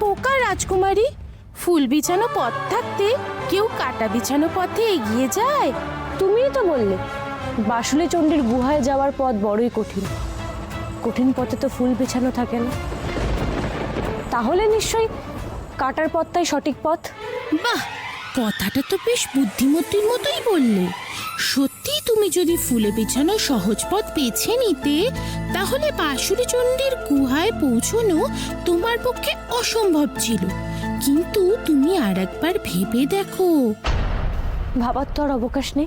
বোকা রাজকুমারী? ফুল বিছানো পথ থাকতে কেউ কাটা বিছানো পথে এগিয়ে যায়? তুমিই তো বললে বাসুলি চণ্ডীর গুহায় যাওয়ার পথ বড়ই কঠিন। কঠিন পথে তো ফুল বিছানো থাকে না। তাহলে নিশ্চয়ই কাটার পথটাই সঠিক পথ? বাহ, কথাটা তো বেশ বুদ্ধিমতির মতোই বললে। সত্যি তুমি যদি ফুলে বিছানো সহজ পথ বেছে নিতে তাহলে চণ্ডীর গুহায় পৌঁছনো তোমার পক্ষে অসম্ভব ছিল। কিন্তু তুমি আর একবার ভেবে দেখো। ভাবার তো আর অবকাশ নেই।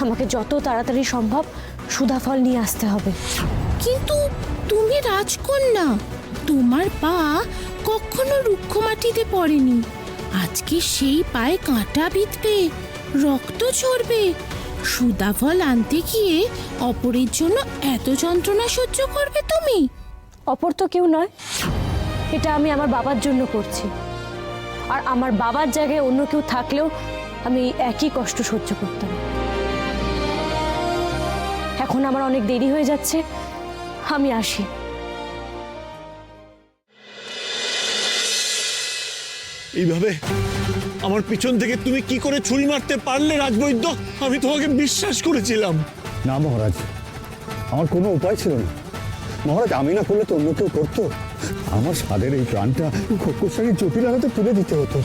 আমাকে যত তাড়াতাড়ি সম্ভব সুধাফল নিয়ে আসতে হবে। কিন্তু তুমি রাজকন্যা তোমার পা কখনো রুক্ষ মাটিতে পড়েনি। আজকে সেই পায়ে কাঁটা বিঁধবে। রক্ত ঝরবে। সুদাফল আনতে গিয়ে অপরের জন্য এত যন্ত্রণা সহ্য করবে তুমি? অপর তো কেউ নয়। এটা আমি আমার বাবার জন্য করছি। আর আমার বাবার জায়গায় অন্য কেউ থাকলেও আমি একই কষ্ট সহ্য করতাম। এখন আমার অনেক দেরি হয়ে যাচ্ছে। আমি আসি। এইভাবে আমার পিছন থেকে তুমি কি করে ছুরি মারতে পারলে রাজবৈদ্য? আমি তোমাকে বিশ্বাস করেছিলাম। না মহারাজ আমার কোনো উপায় ছিল না। মহারাজ আমি না করলে তো অন্য কেউ করতো। আমার স্বাদের এই প্রাণটা খোকসারি জটিল হাতে তুলে দিতে হতো।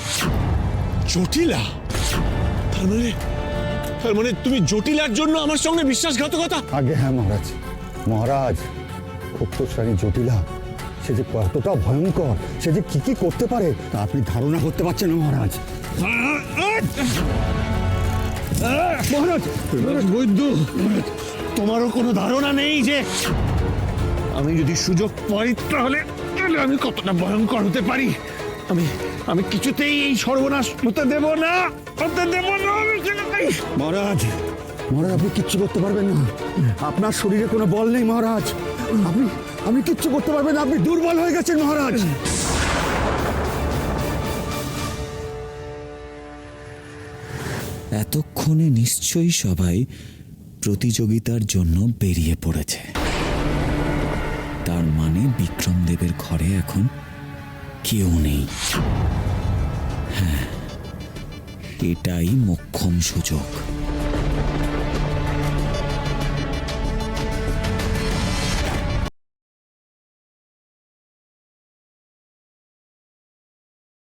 জটিলা তার মানে তার মানে তুমি জটিলার জন্য আমার সঙ্গে বিশ্বাসঘাতকতা? আগে হ্যাঁ মহারাজ মহারাজ খোকসারি জটিলা সে যে কতটা ভয়ঙ্কর সে যে কি কি করতে পারে তা আপনি ধারণা করতে পারছেন না মহারাজ। মহারাজ রাজবৈদ্য তোমারও কোনো ধারণা নেই যে আমি যদি সুযোগ পাই তাহলে তাহলে আমি কতটা ভয়ঙ্কর হতে পারি? আমি আমি কিছুতেই এই সর্বনাশ হতে দেব না হতে দেব না মহারাজ মহারাজ আপনি কিচ্ছু করতে পারবেন না। আপনার শরীরে কোনো বল নেই মহারাজ। আপনি আপনি কিচ্ছু করতে পারবেন আপনি দুর্বল হয়ে গেছেন মহারাজ। এতক্ষণে নিশ্চয়ই সবাই প্রতিযোগিতার জন্য বেরিয়ে পড়েছে। তার মানে বিক্রমদেবের ঘরে এখন কেউ নেই। হ্যাঁ এটাই মোক্ষম সুযোগ।